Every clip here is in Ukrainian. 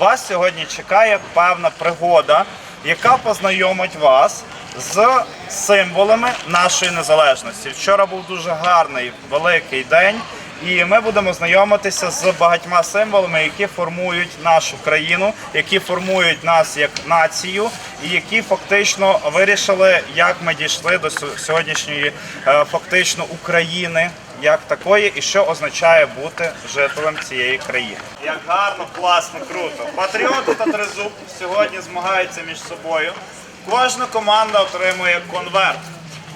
Вас сьогодні чекає певна пригода, яка познайомить вас з символами нашої незалежності. Вчора був дуже гарний великий день, і ми будемо знайомитися з багатьма символами, які формують нашу країну, які формують нас як націю, і які фактично вирішили, як ми дійшли до сьо- сьогоднішньої е, фактично України як такої, і що означає бути жителем цієї країни. Як гарно, класно, круто. Патріоти та тризуб сьогодні змагаються між собою. Кожна команда отримує конверт.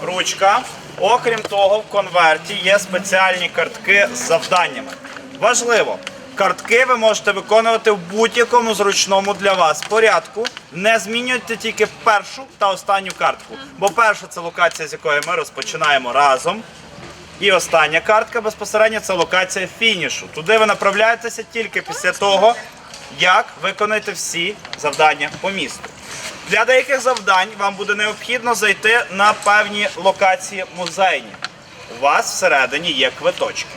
Ручка. Окрім того, в конверті є спеціальні картки з завданнями. Важливо, картки ви можете виконувати в будь-якому зручному для вас порядку. Не змінюйте тільки першу та останню картку. Бо перша це локація, з якої ми розпочинаємо разом. І остання картка безпосередньо це локація фінішу. Туди ви направляєтеся тільки після того, як виконаєте всі завдання по місту. Для деяких завдань вам буде необхідно зайти на певні локації музейні. У вас всередині є квиточки.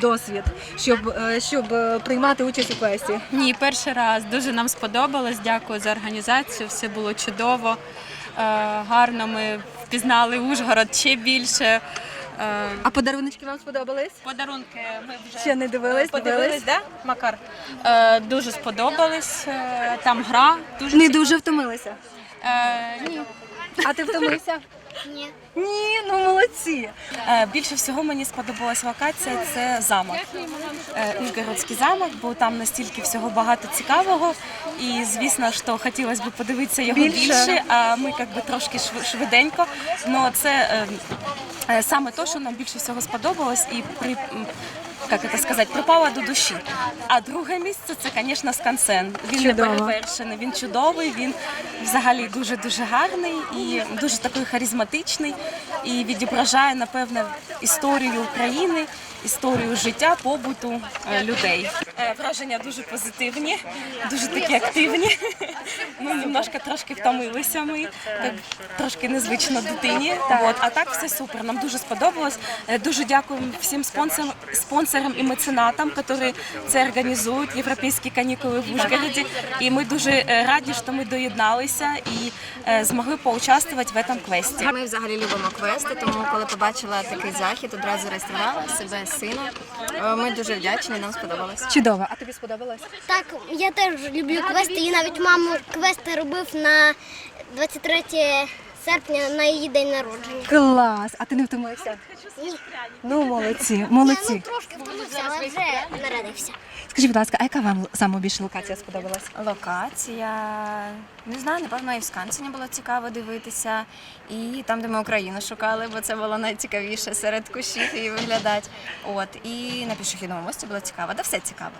Досвід, щоб, е, щоб е, приймати участь у квесті? Ні, перший раз дуже нам сподобалось. Дякую за організацію. Все було чудово. Е, Гарно ми впізнали Ужгород ще більше. А подаруночки вам сподобались? Подарунки ми вже Ще не дивились? подивились, Дивились? да, Макар? Е, Дуже сподобались. Там гра дуже Не дуже втомилися. Е, Ні. А ти втомився? Ні. Ні, ну молодці. Е, Більше всього мені сподобалась локація це замок. Е, Ужгородський замок, бо там настільки всього багато цікавого. І звісно, що хотілося б подивитися його Більше. більше, а ми як би трошки шв- швиденько. Ну це е, е, саме те, що нам більше всього сподобалось, і при. м, Як це сказати, припала до душі. А друге місце це, звісно, скансен. Він Чудово. не перевершений, він чудовий, він взагалі дуже дуже гарний і дуже такий харизматичний і відображає, напевне, історію України, історію життя, побуту е, людей. Е, Враження дуже позитивні, дуже такі активні. Ну, немножко трошки втомилися ми, як трошки незвично дитині. От, а так все супер. Нам дуже сподобалось. Е, Дуже дякуємо всім спонсорам, спонсорам і меценатам, які це організують, європейські канікули в Ужгороді. І ми дуже е, раді, що ми доєдналися і змогли поучаствувати в цьому квесті. Ми взагалі любимо квести, тому коли побачила такий захід, одразу реєструвала себе. Е, Ми дуже вдячні, нам сподобалось. Чудово. А тобі сподобалось? Так, я теж люблю квести. І навіть маму квести робив на 23 серпня на її день народження. Клас. А ти не втомився? Ні. Ну, молодці, Я, молодці. ну, трошки втомився, але вже нарадився. Скажіть, будь ласка, а яка вам саме більше локація сподобалась? Локація, не знаю, напевно, і в Скансені було цікаво дивитися. І там, де ми Україну шукали, бо це було найцікавіше серед кущів і виглядати. От, і на пішохідному мості було цікаво, да все цікаво.